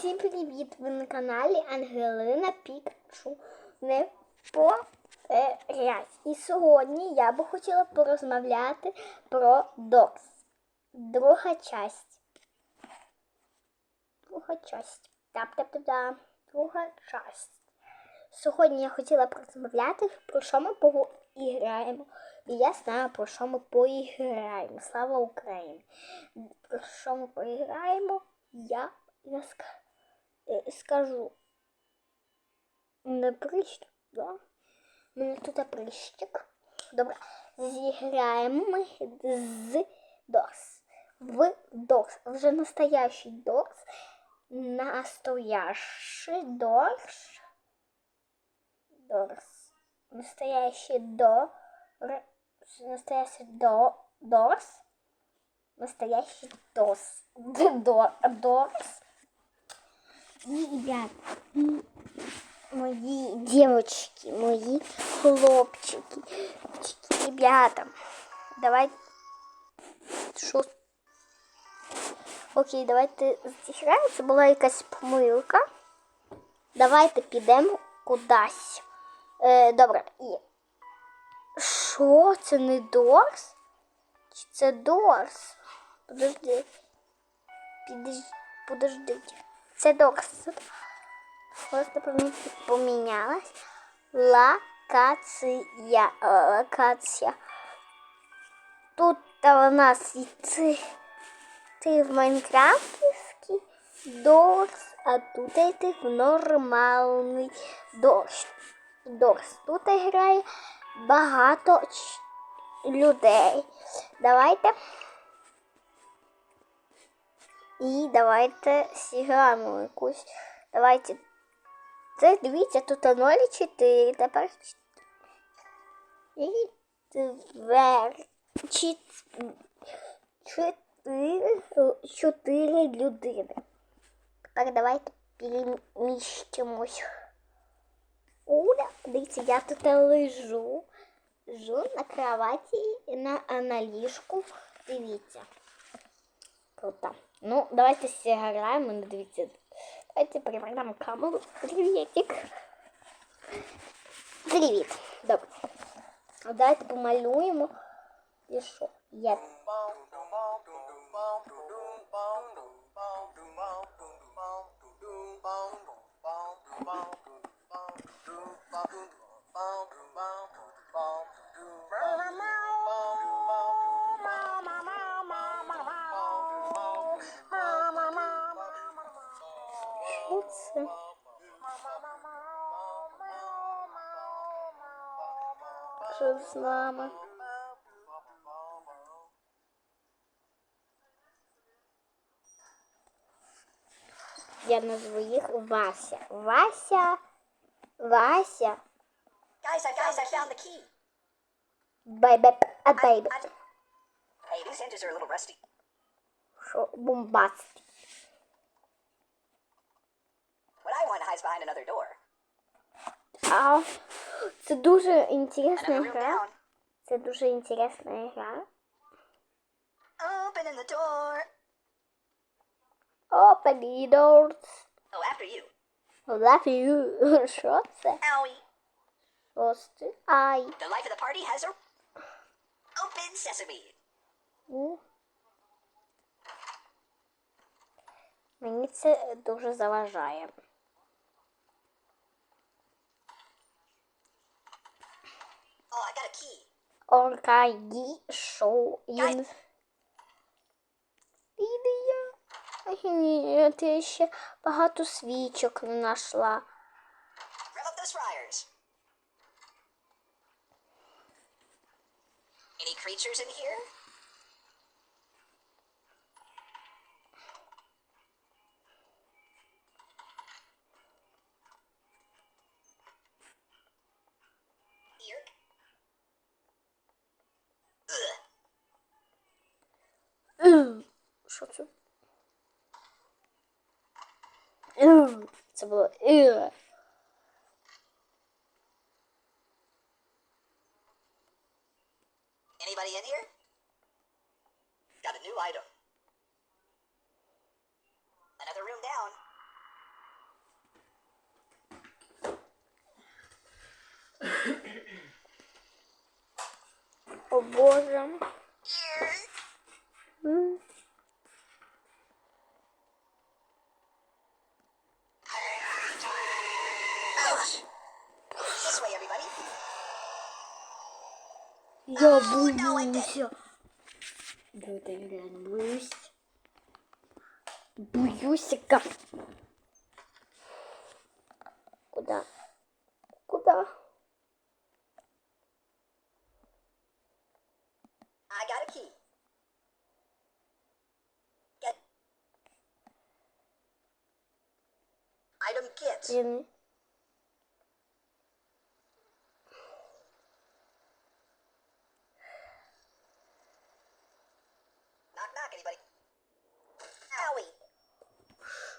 Всім привіт! Ви на каналі Ангелина Пікачу. Не порясь. І сьогодні я би хотіла порозмовляти про Докс. Друга часть. Друга часть. Тап-тап-тап. Друга часть. Сьогодні я хотіла порозмовляти, про що ми поіграємо. І я знаю, про що ми поіграємо. Слава Україні! Про що ми поіграємо, я е, скажу. Не прищик, да? У мене тут прищик. Добре. Зіграємо ми з Дорс. В Дорс. Вже настоящий Дорс. Настоящий Дорс. Дорс. Настоящий Дор. Настоящий до, Дорс. Настоящий Дос. Дор, Дорс. И, ребят, мои девочки, мои хлопчики, ребята, давай, що? Окей, давайте зіграємо. Це була якась помилка. Давайте підемо кудись. Е, добре, і. Що? Це не Дорс? Чи це Дорс? Подожди. Підож... Подождіть. Це Дорс. Просто помінялась. Локація. Е, Локація. Тут у нас і це, ти в Майнкрафтівський Дорс, а тут і ти в нормальний Дорс. Дорс. Тут грає багато людей. Давайте. І давайте зіграємо якусь. Давайте. Це дивіться, тут 0,4, тепер 4. Чотири, чотири людини. Тепер давайте переміщимось. Оля, дивіться, я тут лежу. Лежу на кроваті на, а на ліжку. Дивіться. Круто. Ну, давайте зіграємо, ну, дивіться. Давайте перевернемо камеру. Привітик. Привіт. Добре. А Давайте помалюємо. І що? Я. Що це? Що з нами? Я назву їх Вася. Вася. Вася. Guys, I guys, I found the key. Бейбе. А I- Hey, these hinges are a little rusty. Що? Бомбаст. What I want hides behind another door. А, це дуже Another інтересна room гра. down. Це дуже інтересна гра. Opening the door. Open the doors. Oh, after you. Love you. Що це? Owie. Просто. Ай. The life of the party has a open sesame. Ну. Мені це дуже заважає. Oh, I got a key. Оркаді шоу. Він... Іди я. Ти ще багато свічок не знайшла. Rev up those fryers. Any creatures in here? Ew. Anybody in here? Got a new item. Another room down. oh, boredom. Yeah. Hmm. Боюся. Люди, я реально боюсь. Боюся. Куда? Куда? I got a key. Get. Item kit. Він Knock,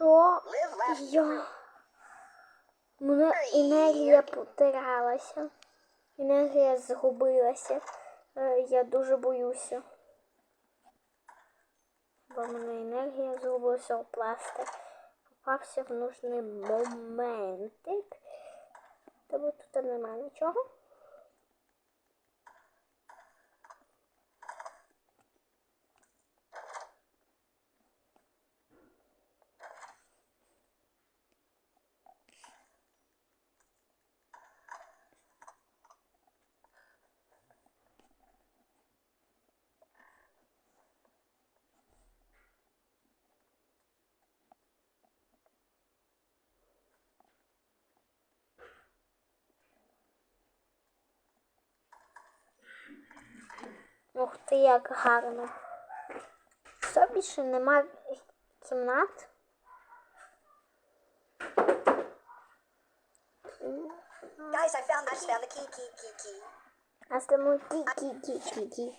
що? Я. Мене енергія потиралася. Енергія згубилася. Е, Я дуже боюся. Бо мене енергія згубилася у пластик. Попався в нужний моментик. Тому тут немає нічого. Ух ти, як гарно. Все більше нема кімнат. Guys, I found, I found the key, key, key, key. А тому кі-кі-кі-кі-кі.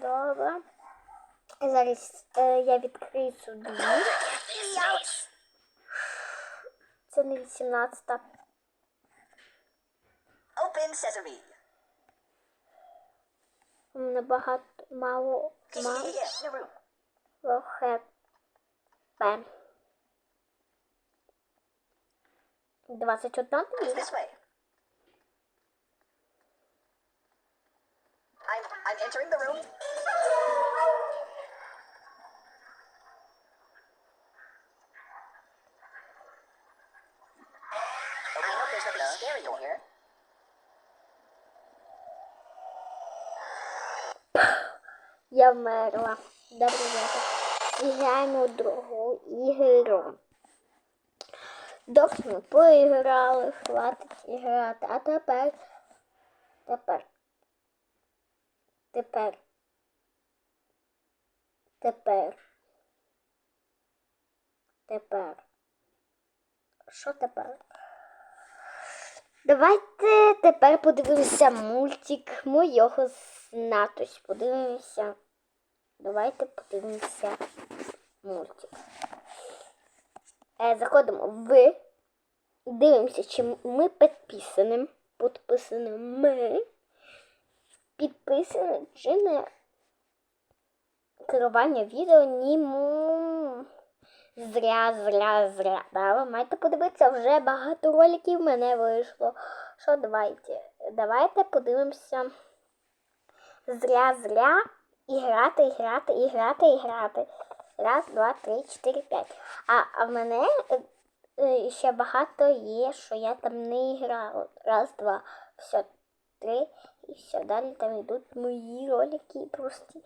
Добре. Зараз е, я відкрию двір. Це не 18-та. Open sesame. У мене багато мало Key, key, мало key, yes, new room. хп. 21 It's двір. this way. I'm, I'm entering the room. Я вмерла. Добре. Зіграємо другу ігру. Добре, ми поіграли, хватить іграти. А тепер, тепер, тепер, тепер, тепер. Що тепер? Давайте тепер подивимося мультик моєго. Тобто подивимося. Давайте подивимося мультик. Е, заходимо в. Дивимося, чи ми підписані. Підписані ми. Підписані чи не керування відео німу. Зря, зря, зря. Да, ви маєте подивитися, вже багато роликів в мене вийшло. Що давайте? Давайте подивимося. Зря, зря. І грати, і грати, і грати, і грати. Раз, два, три, чотири, п'ять. А, в мене е, е, ще багато є, що я там не грала. Раз, два, все, три. І все, далі там йдуть мої ролики просто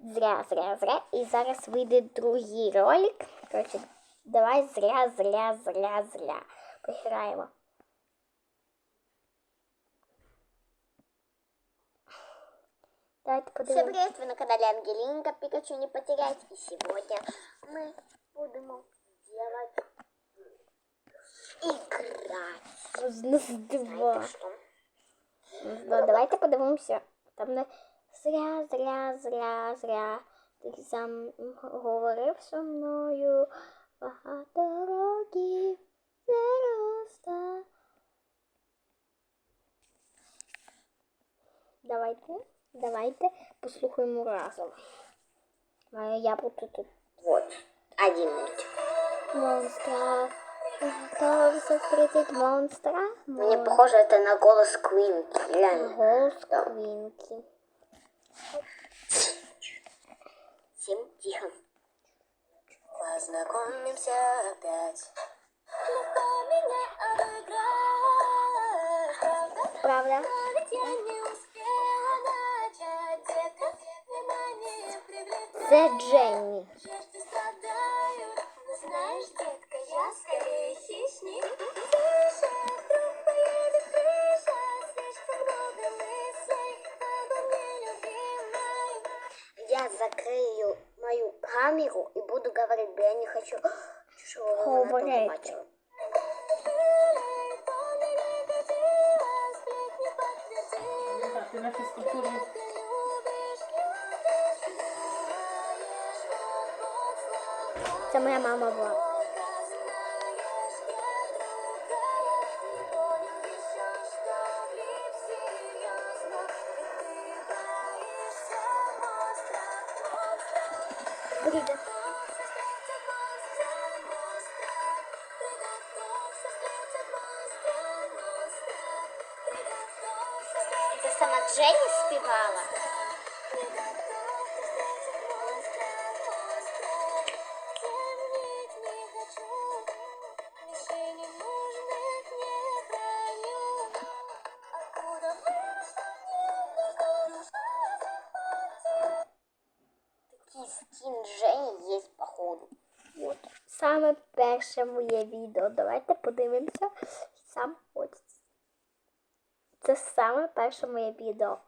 зря, зря, зря. І зараз вийде другий ролик. Коротше, давай зря, зря, зря, зря. Пограємо. Давайте Всем привет, вы на канале Ангелинка, Пикачу не потерять. И сегодня мы будем делать играть. Знаете что? Ну, давайте подивимося. Там не зря, зря, зря, зря. Ти сам говорив зі мною. Багато років зароста. Давайте, давайте послухаємо разом. Я буду тут Вот, один мультик. монстра. Готовься встретить монстра. Мне похоже это на голос Квинки. Реально. Голос Квінки. Всем тихо. Познакомимся опять. Правда? Це Дженні. Знаешь, детка, я скорее хищник. Тише, вдруг поедет крыша, слишком много мыслей обо мне, любимой. Я закрою мою камеру и буду говорить, бо я не хочу, чтобы вы мене Говорити. тут бачили. Ну так, ти на фізкультурі. Це моя мама була. Буде. Це сама Дженні співала. Перше моє відео. Давайте подивимося. Сам ось. Це саме перше моє відео.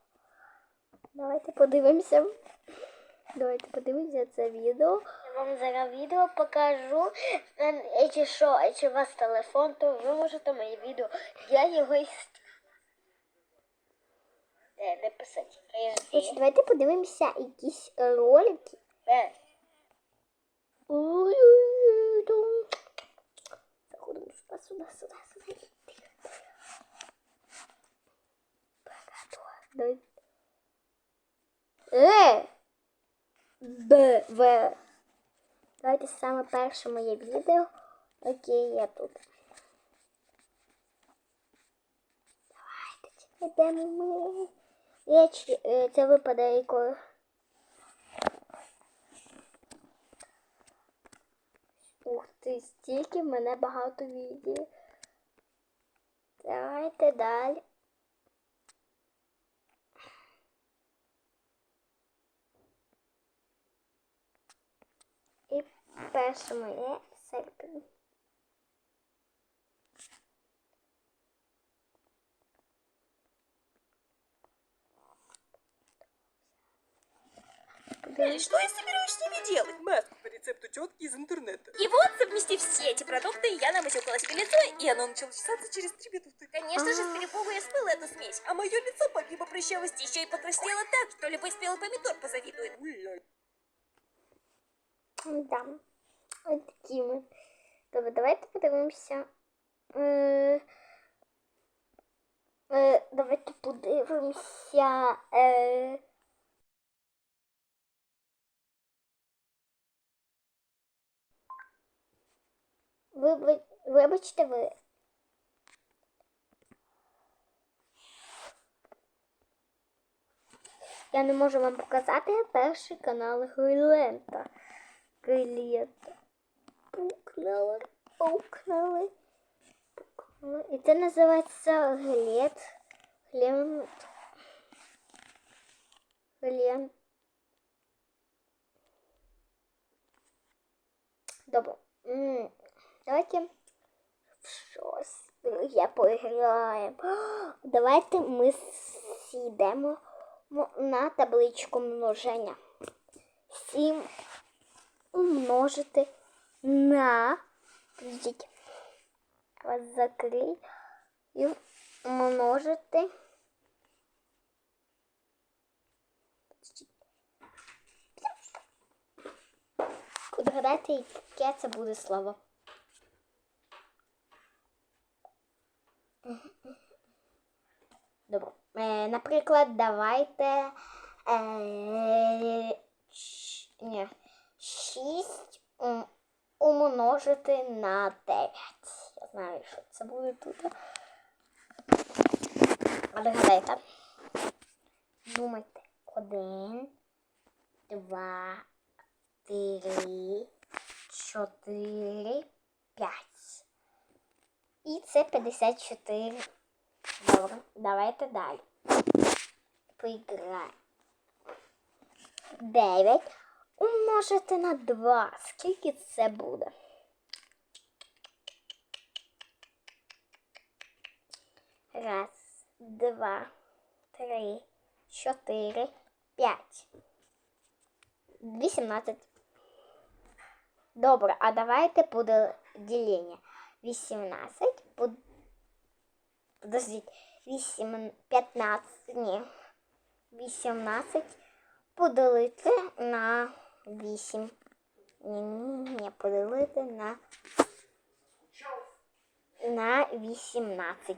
Давайте подивимося. Давайте подивимося це відео. Я вам зараз відео покажу. Е, Якщо що, якщо у вас телефон, то ви можете моє відео. Я його і Де, де писати? Отже, давайте подивимося якісь ролики. Де? Ой-ой-ой, Заходимо сюди, сюди, сюди, сюди. Давай. Е! Б, В. Давайте саме перше моє відео. Окей, я тут. Давайте чекайте ми. Е, це випадає коли. Ух ти, стільки в мене багато відео. Давайте далі. І перше моє серпень. И что я собираюсь с ними делать? Маску по рецепту тетки из интернета. И вот, совместив все эти продукты, я намазюкала себе лицо, и оно начало чесаться через три минуты. Конечно же, с перепугу я смыла эту смесь. А мое лицо, помимо прыщавости, еще и покраснело так, что любой спелый помидор позавидует. Да. Ось такі ми. Добре, давайте подивимося. Е, е, давайте подивимося. Е, Виби- Вибачте ви. Я не можу вам показати перший канал Грилента. Грилента. Пукнули, пукнули, пукнули. І це називається глет. Глент. Глент. Добре. Давайте в щось друге поіграємо. Давайте ми сідемо на табличку множення. Сім умножити на. Я Вас закрий. І умножити. Відгадайте, яке це буде слово. Добре. Е, наприклад, давайте. Е, ні, 6 ум, умножити на 9. Я знаю, що це буде тут. А догадайте. Думайте. Один, два, три, чотири, п'ять. І це 54. Добре, давайте далі. Поіграємо. 9 умножити на 2. Скільки це буде? Раз, два, три, чотири, п'ять. 18. Добре, а давайте буде ділення. 18 под... Подождіть. 8, 15, ні. 18 поділити на 8. Ні, ні, ні, поділити на на 18.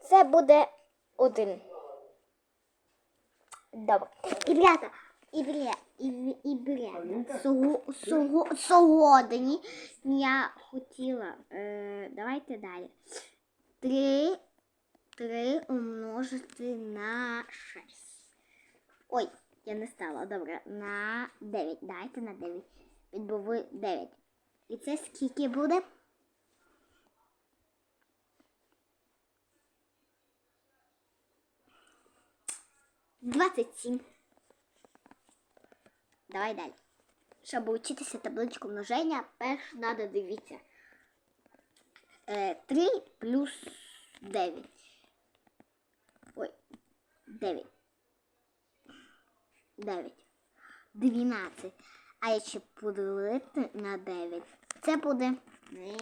Це буде 1. Добре. І брата, і бря, брята. Сьогодні я хотіла. Е, давайте далі. 3, 3 умножити на 6. Ой, я не стала. Добре. На 9. Дайте на 9. Відбуви 9. І це скільки буде? Двадцять сім. Давай далі. Щоб вчитися табличку множення, перш треба дивитися. Е, 3 плюс 9. Ой, 9. 9. 12. А якщо поділити на 9, це буде не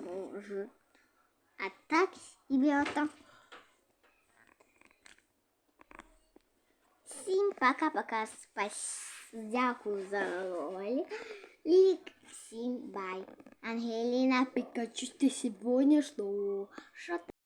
можу. А так, ребята. Всім пока-пока. Дякую за ролик. Всім бай. Ангеліна Пікачу, ти сьогодні що? Що